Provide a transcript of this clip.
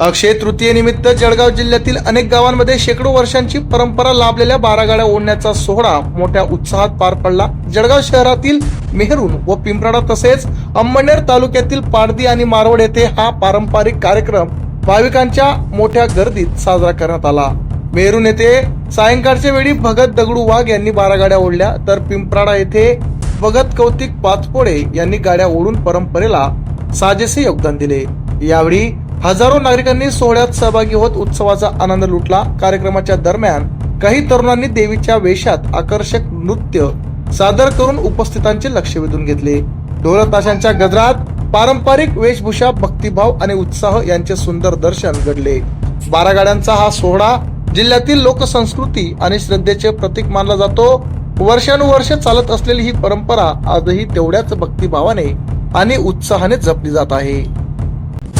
अक्षय तृतीयेनिमित्त जळगाव जिल्ह्यातील अनेक गावांमध्ये शेकडो वर्षांची परंपरा लाभलेल्या बारा गाड्या ओढण्याचा सोहळा मोठ्या उत्साहात पार पडला. जळगाव शहरातील मेहरून व पिंपराडा तसेच अंमळनेर तालुक्यातील पारदी आणि मारवड येथे हा पारंपरिक कार्यक्रम भाविकांच्या मोठ्या गर्दीत साजरा करण्यात आला. मेहरून येथे सायंकाळच्या वेळी भगत दगडू वाघ यांनी बारा गाड्या ओढल्या तर पिंपराडा येथे भगत कौतिक पाचपोडे यांनी गाड्या ओढून परंपरेला साजेसे योगदान दिले. यावेळी हजारो नागरिकांनी सोहळ्यात सहभागी होत उत्सवाचा आनंद लुटला. कार्यक्रमाच्या दरम्यान काही तरुणांनी देवीच्या वेशात आकर्षक नृत्य सादर करून उपस्थितांचे लक्ष वेधून घेतले. ढोलताशांच्या गजरात पारंपरिक वेशभूषा भक्तिभाव आणि उत्साह यांचे सुंदर दर्शन घडले. बारा गाड्यांचा हा सोहळा जिल्ह्यातील लोकसंस्कृती आणि श्रद्धेचे प्रतीक मानला जातो. वर्षानुवर्ष चालत असलेली ही परंपरा आजही तेवढ्याच भक्तिभावाने आणि उत्साहाने जपली जात आहे.